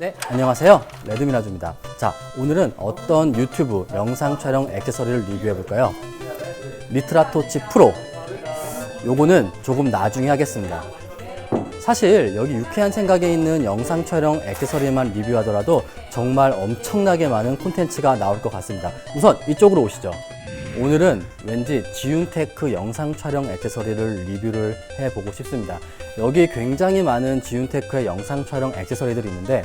네, 안녕하세요. 레드미나주입니다. 자, 오늘은 어떤 유튜브 영상 촬영 액세서리를 리뷰해 볼까요? 리트라토치 프로. 요거는 조금 나중에 하겠습니다. 사실 여기 유쾌한 생각에 있는 영상 촬영 액세서리만 리뷰하더라도 정말 엄청나게 많은 콘텐츠가 나올 것 같습니다. 우선 이쪽으로 오시죠. 오늘은 왠지 지윤테크 영상 촬영 액세서리를 리뷰를 해보고 싶습니다. 여기 굉장히 많은 지윤테크의 영상 촬영 액세서리들이 있는데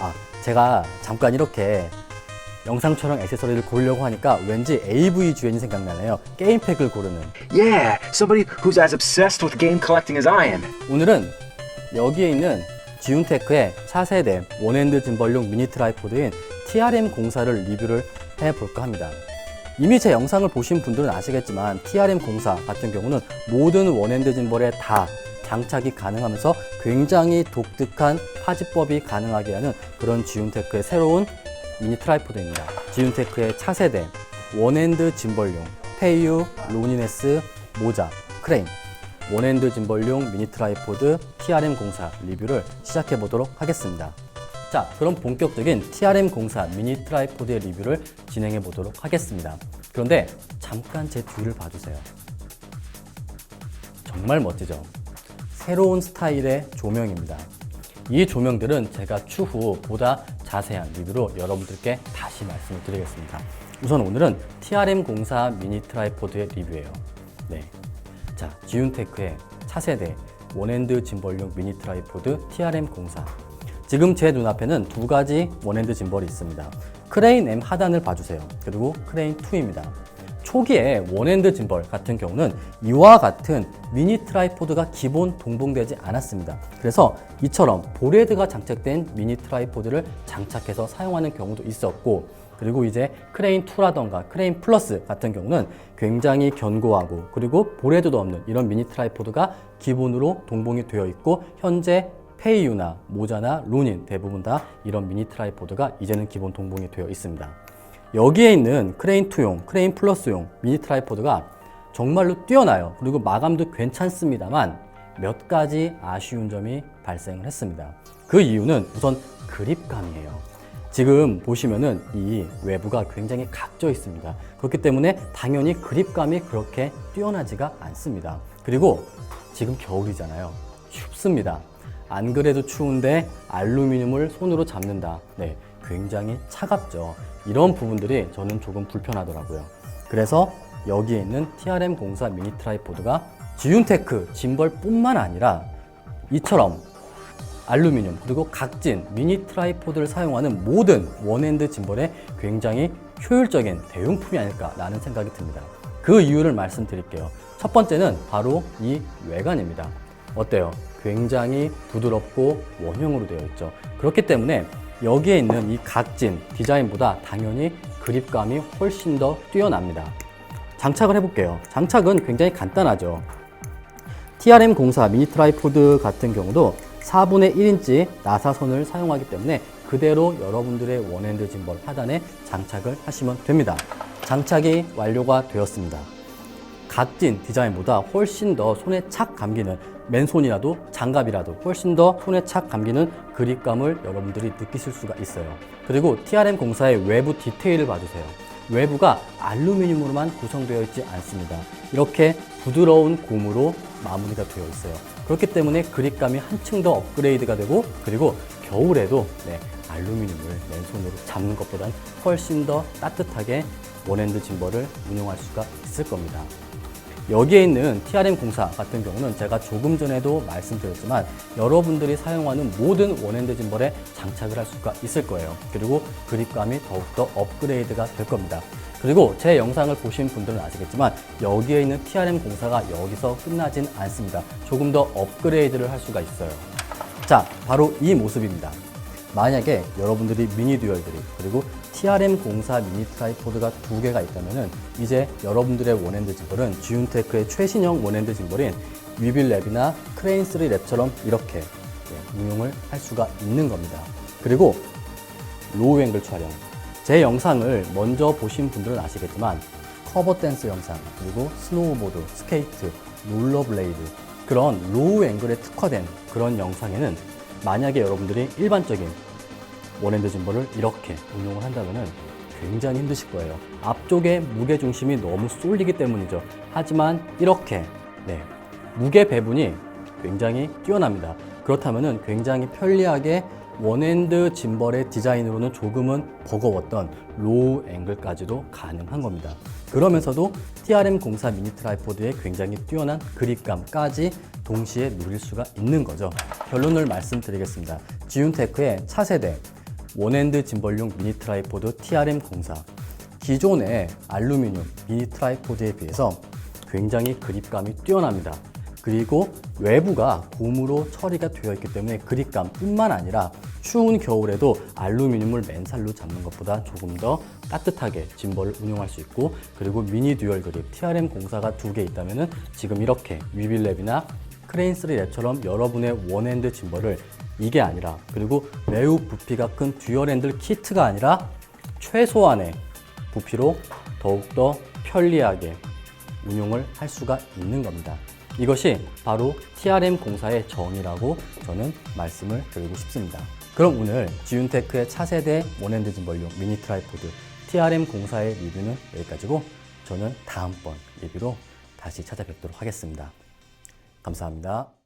아, 제가 잠깐 이렇게 영상 촬영 액세서리를 고르려고 하니까 왠지 AV 주연이 생각나네요. 게임팩을 고르는. Yeah, somebody who's as obsessed with game collecting as I am. 오늘은 여기에 있는 지운테크의 차세대 원핸드 짐벌용 미니 트라이포드인 TRM 공사를 리뷰를 해볼까 합니다. 이미 제 영상을 보신 분들은 아시겠지만 TRM 공사 같은 경우는 모든 원핸드 짐벌에 다 장착이 가능하면서 굉장히 독특한 파지법이 가능하게 하는 그런 지운테크의 새로운 미니 트라이포드입니다. 지운테크의 차세대 원핸드 짐벌용 페이유 로니네스 모자 크레인 원핸드 짐벌용 미니 트라이포드 TRM 공사 리뷰를 시작해 보도록 하겠습니다. 자, 그럼 본격적인 TRM 공사 미니 트라이포드의 리뷰를 진행해 보도록 하겠습니다. 그런데 잠깐 제 뒤를 봐주세요. 정말 멋지죠? 새로운 스타일의 조명입니다. 이 조명들은 제가 추후 보다 자세한 리뷰로 여러분들께 다시 말씀을 드리겠습니다. 우선 오늘은 TRM 공사 미니 트라이포드의 리뷰예요. 네. 자, 지윤테크의 차세대 원핸드 짐벌용 미니 트라이포드 TRM 공사. 지금 제 눈앞에는 두 가지 원핸드 짐벌이 있습니다. 크레인 M 하단을 봐주세요. 그리고 크레인 2입니다. 초기에 원핸드 짐벌 같은 경우는 이와 같은 미니 트라이포드가 기본 동봉되지 않았습니다. 그래서 이처럼 보레드가 장착된 미니 트라이포드를 장착해서 사용하는 경우도 있었고 그리고 이제 크레인 2라던가 크레인 플러스 같은 경우는 굉장히 견고하고 그리고 보레드도 없는 이런 미니 트라이포드가 기본으로 동봉이 되어 있고 현재 페이유나 모자나 루닌 대부분 다 이런 미니 트라이포드가 이제는 기본 동봉이 되어 있습니다. 여기에 있는 크레인 2용, 크레인 플러스용 미니 트라이포드가 정말로 뛰어나요. 그리고 마감도 괜찮습니다만 몇 가지 아쉬운 점이 발생을 했습니다. 그 이유는 우선 그립감이에요. 지금 보시면은 이 외부가 굉장히 각져 있습니다. 그렇기 때문에 당연히 그립감이 그렇게 뛰어나지가 않습니다. 그리고 지금 겨울이잖아요. 춥습니다. 안 그래도 추운데 알루미늄을 손으로 잡는다. 네, 굉장히 차갑죠. 이런 부분들이 저는 조금 불편하더라고요. 그래서 여기에 있는 TRM 공사 미니 트라이포드가 지윤테크 짐벌뿐만 아니라 이처럼 알루미늄 그리고 각진 미니 트라이포드를 사용하는 모든 원핸드 짐벌에 굉장히 효율적인 대용품이 아닐까라는 생각이 듭니다. 그 이유를 말씀드릴게요. 첫 번째는 바로 이 외관입니다. 어때요? 굉장히 부드럽고 원형으로 되어 있죠. 그렇기 때문에 여기에 있는 이 각진 디자인보다 당연히 그립감이 훨씬 더 뛰어납니다. 장착을 해볼게요. 장착은 굉장히 간단하죠. TRM 공사 미니 트라이포드 같은 경우도 4분의 1인치 나사선을 사용하기 때문에 그대로 여러분들의 원핸드 짐벌 하단에 장착을 하시면 됩니다. 장착이 완료가 되었습니다. 각진 디자인보다 훨씬 더 손에 착 감기는 맨손이라도 장갑이라도 훨씬 더 손에 착 감기는 그립감을 여러분들이 느끼실 수가 있어요. 그리고 TRM 공사의 외부 디테일을 봐주세요. 외부가 알루미늄으로만 구성되어 있지 않습니다. 이렇게 부드러운 고무로 마무리가 되어 있어요. 그렇기 때문에 그립감이 한층 더 업그레이드가 되고 그리고 겨울에도 네, 알루미늄을 맨손으로 잡는 것보단 훨씬 더 따뜻하게 원핸드 짐벌을 운용할 수가 있을 겁니다. 여기에 있는 TRM 공사 같은 경우는 제가 조금 전에도 말씀드렸지만 여러분들이 사용하는 모든 원핸드 짐벌에 장착을 할 수가 있을 거예요. 그리고 그립감이 더욱더 업그레이드가 될 겁니다. 그리고 제 영상을 보신 분들은 아시겠지만 여기에 있는 TRM 공사가 여기서 끝나진 않습니다. 조금 더 업그레이드를 할 수가 있어요. 자, 바로 이 모습입니다. 만약에 여러분들이 미니 듀얼들이 그리고 TRM 공사 미니 트라이포드가 두 개가 있다면은 이제 여러분들의 원핸드 짐벌은 지윤테크의 최신형 원핸드 짐벌인 위빌랩이나 크레인 3 랩처럼 이렇게 예, 운용을 할 수가 있는 겁니다. 그리고 로우 앵글 촬영. 제 영상을 먼저 보신 분들은 아시겠지만 커버 댄스 영상, 그리고 스노우보드, 스케이트, 롤러블레이드 그런 로우 앵글에 특화된 그런 영상에는 만약에 여러분들이 일반적인 원핸드 짐벌을 이렇게 운용을 한다면 굉장히 힘드실 거예요. 앞쪽에 무게 중심이 너무 쏠리기 때문이죠. 하지만 이렇게 네, 무게 배분이 굉장히 뛰어납니다. 그렇다면 굉장히 편리하게 원핸드 짐벌의 디자인으로는 조금은 버거웠던 로우 앵글까지도 가능한 겁니다. 그러면서도 TRM04 미니 트라이포드의 굉장히 뛰어난 그립감까지 동시에 누릴 수가 있는 거죠. 결론을 말씀드리겠습니다. 지윤테크의 차세대 원핸드 짐벌용 미니 트라이포드 TRM04 기존의 알루미늄 미니 트라이포드에 비해서 굉장히 그립감이 뛰어납니다. 그리고 외부가 고무로 처리가 되어 있기 때문에 그립감뿐만 아니라 추운 겨울에도 알루미늄을 맨살로 잡는 것보다 조금 더 따뜻하게 짐벌을 운용할 수 있고 그리고 미니 듀얼 그립 TRM04가 두 개 있다면 지금 이렇게 위빌랩이나 크레인 3랩처럼 여러분의 원핸드 짐벌을 이게 아니라 그리고 매우 부피가 큰 듀얼 핸들 키트가 아니라 최소한의 부피로 더욱더 편리하게 운용을 할 수가 있는 겁니다. 이것이 바로 TRM04의 정의라고 저는 말씀을 드리고 싶습니다. 그럼 오늘 지윤테크의 차세대 원핸드 짐벌용 미니 트라이포드 TRM04의 리뷰는 여기까지고 저는 다음번 리뷰로 다시 찾아뵙도록 하겠습니다. 감사합니다.